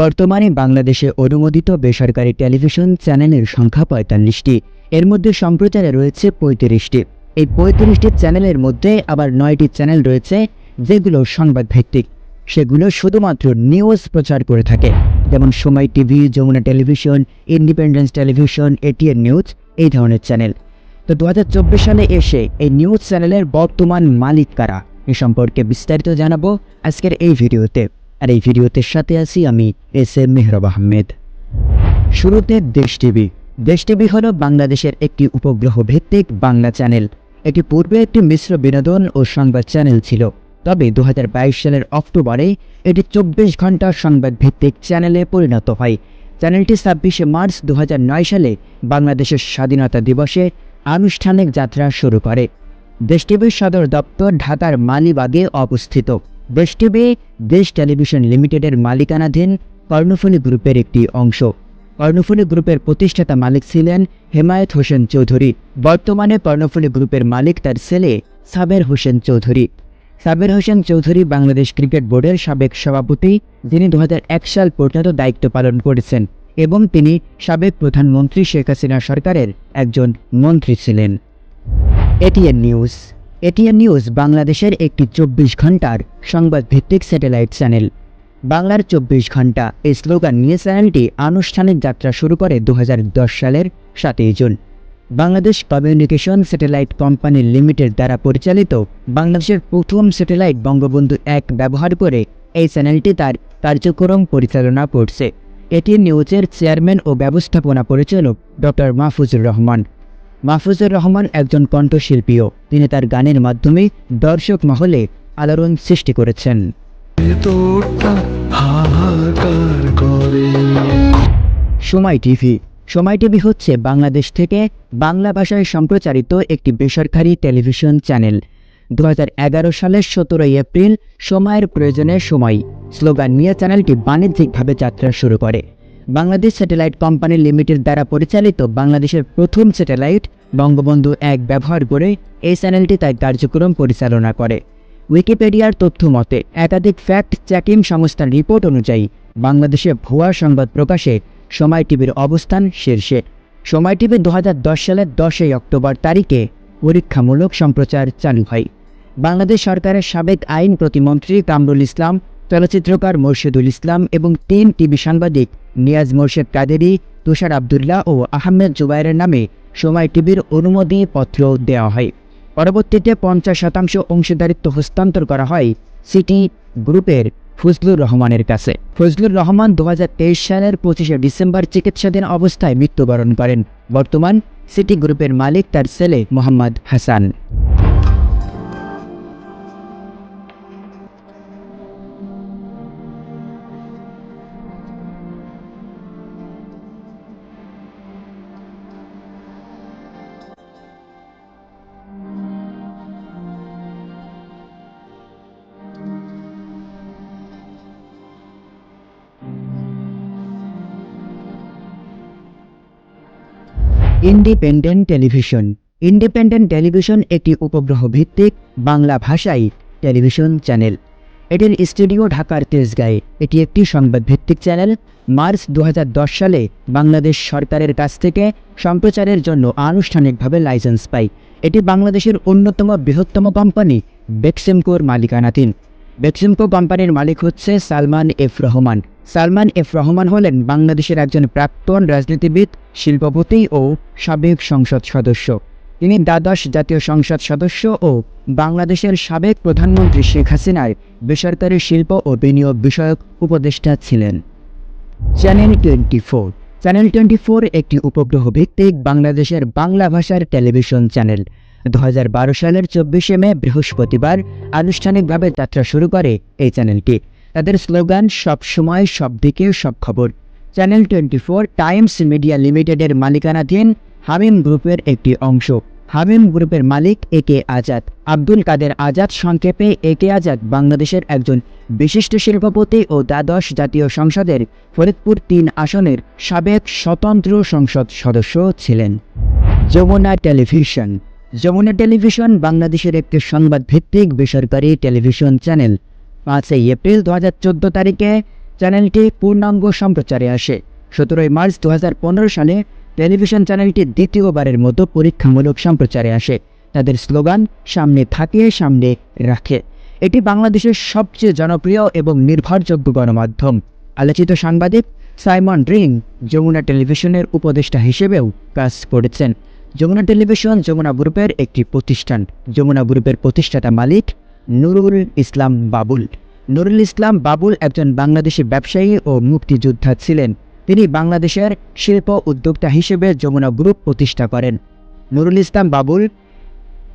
বর্তমানে বাংলাদেশে অনুমোদিত বেসরকারি টেলিভিশন চ্যানেলের সংখ্যা পঁয়তাল্লিশটি। এর মধ্যে সম্প্রচারে রয়েছে পঁয়ত্রিশটি। এই পঁয়ত্রিশটি চ্যানেলের মধ্যে আবার নয়টি চ্যানেল রয়েছে যেগুলো সংবাদ ভিত্তিক সেগুলো শুধুমাত্র নিউজ প্রচার করে থাকে। যেমন Somoy TV, Jamuna television, independence television, ATN news, এই ধরনের চ্যানেল। তো দু হাজার চব্বিশ সালে এসে এই নিউজ চ্যানেলের বর্তমান মালিক কারা? এ সম্পর্কে বিস্তারিত জানাব আজকের এই ভিডিওতে। আর এই ভিডিওতে সাথে আছি আমি এস এম মেহরব আহমেদ। শুরুতে দেশ টিভি। দেশ টিভি হল বাংলাদেশের একটি উপগ্রহ ভিত্তিক বাংলা চ্যানেল। এটি পূর্বে একটি মিশ্র বিনোদন ও সংবাদ চ্যানেল ছিল। তবে দু হাজার বাইশ সালের অক্টোবরে এটি চব্বিশ ঘণ্টা সংবাদ ভিত্তিক চ্যানেলে পরিণত হয়। চ্যানেলটি ছাব্বিশে মার্চ দু হাজার নয় সালে বাংলাদেশের স্বাধীনতা দিবসে আনুষ্ঠানিক যাত্রা শুরু করে। দেশ টিভির সদর দপ্তর ঢাকার মালিবাগে অবস্থিত। দেশ টিভি দেশ টেলিভিশন লিমিটেডের মালিকানাধীন কর্ণফুলী গ্রুপের একটি অংশ। কর্ণফুলী গ্রুপের প্রতিষ্ঠাতা মালিক ছিলেন হেমায়েত হোসেন চৌধুরী। বর্তমানে কর্ণফুলী গ্রুপের মালিক তার ছেলে সাবের হোসেন চৌধুরী। সাবের হোসেন চৌধুরী বাংলাদেশ ক্রিকেট বোর্ডের সাবেক সভাপতি, যিনি দু হাজার এক সাল পর্যন্ত দায়িত্ব পালন করেছেন এবং তিনি সাবেক প্রধানমন্ত্রী শেখ হাসিনা সরকারের একজন মন্ত্রী ছিলেন। ATN news. এটিএন নিউজ বাংলাদেশের একটি চব্বিশ ঘণ্টার সংবাদ ভিত্তিক স্যাটেলাইট চ্যানেল। বাংলার চব্বিশ ঘণ্টা এই স্লোগান নিয়ে চ্যানেলটি আনুষ্ঠানিক যাত্রা শুরু করে দু হাজার দশ সালের সাতই June. Bangladesh communication satellite company limited দ্বারা পরিচালিত বাংলাদেশের প্রথম স্যাটেলাইট বঙ্গবন্ধু এক ব্যবহার করে এই চ্যানেলটি তার কার্যক্রম পরিচালনা করছে। এটি নিউজের চেয়ারম্যান ও ব্যবস্থাপনা পরিচালক ডক্টর মাহফুজুর রহমান। মাহফুজুর রহমান একজন কণ্ঠশিল্পীও। তিনি তার গানের মাধ্যমে দর্শক মহলে আলোড়ন সৃষ্টি করেছেন। সময় টিভি। সময় টিভি হচ্ছে বাংলাদেশ থেকে বাংলা ভাষায় সম্প্রচারিত একটি বেসরকারি টেলিভিশন চ্যানেল। দু হাজার এগারো সালের সতেরোই এপ্রিল সময়ের প্রয়োজনে সময়। স্লোগান নিয়ে চ্যানেলটি বাণিজ্যিকভাবে যাত্রা শুরু করে। বাংলাদেশ স্যাটেলাইট কোম্পানি লিমিটেড দ্বারা পরিচালিত বাংলাদেশের প্রথম স্যাটেলাইট বঙ্গবন্ধু এক ব্যবহার করে এই চ্যানেলটি তার কার্যক্রম পরিচালনা করে। উইকিপিডিয়ার তথ্য মতে, একাধিক ফ্যাক্ট চেকিং সংস্থার রিপোর্ট অনুযায়ী বাংলাদেশে ভুয়া সংবাদ প্রকাশে সময় টিভির অবস্থান শীর্ষে। সময় টিভি দু হাজার দশ সালের দশই অক্টোবর তারিখে পরীক্ষামূলক সম্প্রচার চালু হয়। বাংলাদেশ সরকারের সাবেক আইন প্রতিমন্ত্রী কামরুল ইসলাম, চলচ্চিত্রকার মোর্শেদুল ইসলাম এবং তিন টিভি সাংবাদিক নিয়াজ মোর্শেদ কাদেরি, তুষার আবদুল্লাহ ও আহমেদ জুবাইরের নামে সময় টিভির অনুমোদনী পত্র দেওয়া হয়। পরবর্তীতে পঞ্চাশ শতাংশ অংশীদারিত্ব হস্তান্তর করা হয় সিটি গ্রুপের ফজলুর রহমানের কাছে। ফজলুর রহমান দু হাজার তেইশ সালের পঁচিশে ডিসেম্বর চিকিৎসাধীন অবস্থায় মৃত্যুবরণ করেন। বর্তমান সিটি গ্রুপের মালিক তার ছেলে Mohammad Hasan. Independent television. Independent television একটি উপগ্রহ ভিত্তিক বাংলা ভাষায় টেলিভিশন চ্যানেল। এটির স্টুডিও ঢাকার তেজগাঁয়ে। এটি একটি সংবাদ ভিত্তিক চ্যানেল। মার্চ দু হাজার দশ সালে বাংলাদেশ সরকারের কাছ থেকে সম্প্রচারের জন্য আনুষ্ঠানিকভাবে লাইসেন্স পায়। এটি বাংলাদেশের অন্যতম বৃহত্তম কোম্পানি, বেক্সিমকোর মালিকানাধীন। বেক্সিমকো কোম্পানির মালিক হচ্ছে সালমান এফ রহমান। সালমান এফ রহমান হলেন বাংলাদেশের একজন প্রাক্তন রাজনীতিবিদ, শিল্পপতি ও সাবেক সংসদ সদস্য। তিনি দ্বাদশ জাতীয় সংসদ সদস্য ও বাংলাদেশের সাবেক প্রধানমন্ত্রী শেখ হাসিনার বেসরকারি শিল্প ও বিনিয়োগ বিষয়ক উপদেষ্টা ছিলেন। Channel twenty four channel twenty four একটি উপগ্রহ ভিত্তিক বাংলাদেশের বাংলা ভাষার টেলিভিশন চ্যানেল। দু হাজার বারো সালের চব্বিশে মে বৃহস্পতিবার আনুষ্ঠানিকভাবে যাত্রা শুরু করে এই চ্যানেলটি। তাদের স্লোগান, সব সময়, সব দিকে, সব খবর। Channel twenty four times media লিমিটেডের মালিকানাধীন হামিম গ্রুপের একটি অংশ। হামিম গ্রুপের মালিক এ কে আজাদ। আব্দুল কাদের আজাদ সংক্ষেপে, এ কে আজাদ বাংলাদেশের একজন বিশিষ্ট শিল্পপতি ও দ্বাদশ জাতীয় সংসদের ফরিদপুর তিন আসনের সাবেক স্বতন্ত্র সংসদ সদস্য ছিলেন। যমুনা টেলিভিশন। যমুনা টেলিভিশন বাংলাদেশের একটি সংবাদ ভিত্তিক বেসরকারি টেলিভিশন চ্যানেল। পাঁচই এপ্রিল দু হাজার চোদ্দ তারিখে চ্যানেলটি পূর্ণাঙ্গ সম্প্রচারে আসে। সতেরোই মার্চ দুহাজার পনেরো সালে টেলিভিশন চ্যানেলটি দ্বিতীয়বারের মতো পরীক্ষামূলক সম্প্রচারে আসে। তাদের স্লোগান, সামনে থাকে, সামনে রাখে। এটি বাংলাদেশের সবচেয়ে জনপ্রিয় এবং নির্ভরযোগ্য গণমাধ্যম। আলোচিত সাংবাদিক সাইমন রিং যমুনা টেলিভিশনের উপদেষ্টা হিসেবেও কাজ করেছেন। যমুনা টেলিভিশন যমুনা গ্রুপের একটি প্রতিষ্ঠান। যমুনা গ্রুপের প্রতিষ্ঠাতা মালিক নুরুল ইসলাম বাবুল। নুরুল ইসলাম বাবুল একজন বাংলাদেশি ব্যবসায়ী ও মুক্তিযোদ্ধা ছিলেন। তিনি বাংলাদেশের শিল্প উদ্যোক্তা হিসেবে যমুনা গ্রুপ প্রতিষ্ঠা করেন। নুরুল ইসলাম বাবুল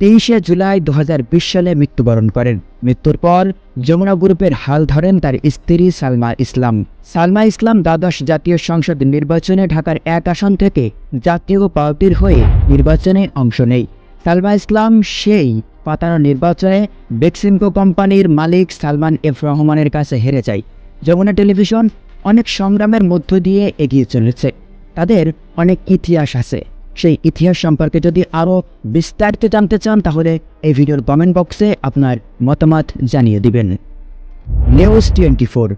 তেইশে জুলাই দু হাজার বিশ সালে মৃত্যুবরণ করেন। মৃত্যুর পর যমুনা গ্রুপের হাল ধরেন তার স্ত্রী সালমা ইসলাম। সালমা ইসলাম দ্বাদশ জাতীয় সংসদ নির্বাচনে ঢাকার এক আসন থেকে জাতীয় পার্টির হয়ে নির্বাচনে অংশ নেয়। সালমা ইসলাম সেই পাতানো নির্বাচনে বেক্সিমকো কোম্পানির মালিক সালমান এফ রহমানের কাছে হেরে যায়। যমুনা টেলিভিশন অনেক সংগ্রামের মধ্য দিয়ে এগিয়ে চলেছে। তাদের অনেক ইতিহাস আছে। সেই ইতিহাস সম্পর্কে যদি আরও বিস্তারিত জানতে চান, তাহলে এই ভিডিওর কমেন্ট বক্সে আপনার মতামত জানিয়ে দিবেন। News twenty four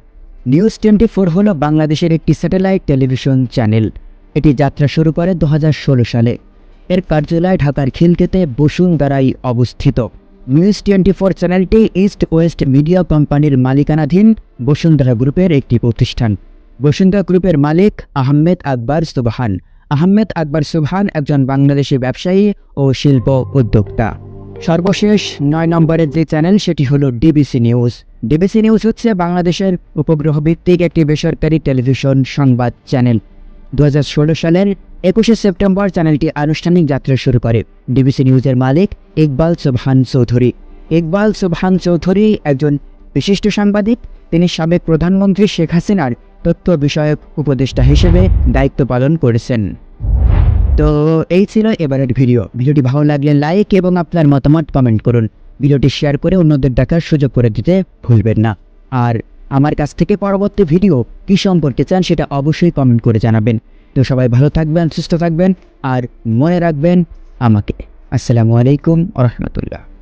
news twenty four হল বাংলাদেশের একটি স্যাটেলাইট টেলিভিশন চ্যানেল। এটি যাত্রা শুরু করে দু হাজার ষোলো সালে। এর কার্যালয় ঢাকার খিলকেতে বসুন্ধরায় অবস্থিত। নিউজ টোয়েন্টি ফোর চ্যানেলটি ইস্ট ওয়েস্ট মিডিয়া কোম্পানির মালিকানাধীন বসুন্ধরা গ্রুপের একটি প্রতিষ্ঠান। বসুন্ধরা গ্রুপের মালিক আহমেদ আকবর সুবহান। আহমেদ আকবর সুবহান একজন বাংলাদেশি ব্যবসায়ী ও শিল্প উদ্যোক্তা। সর্বশেষ নয় নম্বরের যে চ্যানেল, সেটি হলো ডিবিসি নিউজ। ডিবিসি নিউজ হচ্ছে বাংলাদেশের উপগ্রহ ভিত্তিক একটি বেসরকারি টেলিভিশন সংবাদ চ্যানেল। দু সালের একুশে সেপ্টেম্বর চ্যানেলটি আনুষ্ঠানিক যাত্রা শুরু করে। ডিবিসি নিউজের মালিক ইকবাল সুবহান চৌধুরী। ইকবাল সুবহান চৌধুরী একজন বিশিষ্ট সাংবাদিক। তিনি সাবেক প্রধানমন্ত্রী শেখ হাসিনার তথ্য বিষয়ক উপদেষ্টা হিসেবে দায়িত্ব পালন করেছেন। তো এই ছিল এবারের ভিডিও। ভিডিওটি ভালো লাগলে লাইক এবং আপনার মতামত কমেন্ট করুন। ভিডিওটি শেয়ার করে অন্যদের দেখার সুযোগ করে দিতে ভুলবেন না। আর আমার কাছ থেকে পরবর্তী ভিডিও কী সম্পর্কে চান সেটা অবশ্যই কমেন্ট করে জানাবেন। তো সবাই ভালো থাকবেন, সুস্থ থাকবেন, আর মনে রাখবেন আমাকে। আসসালামু আলাইকুম রহমতুল্লাহ।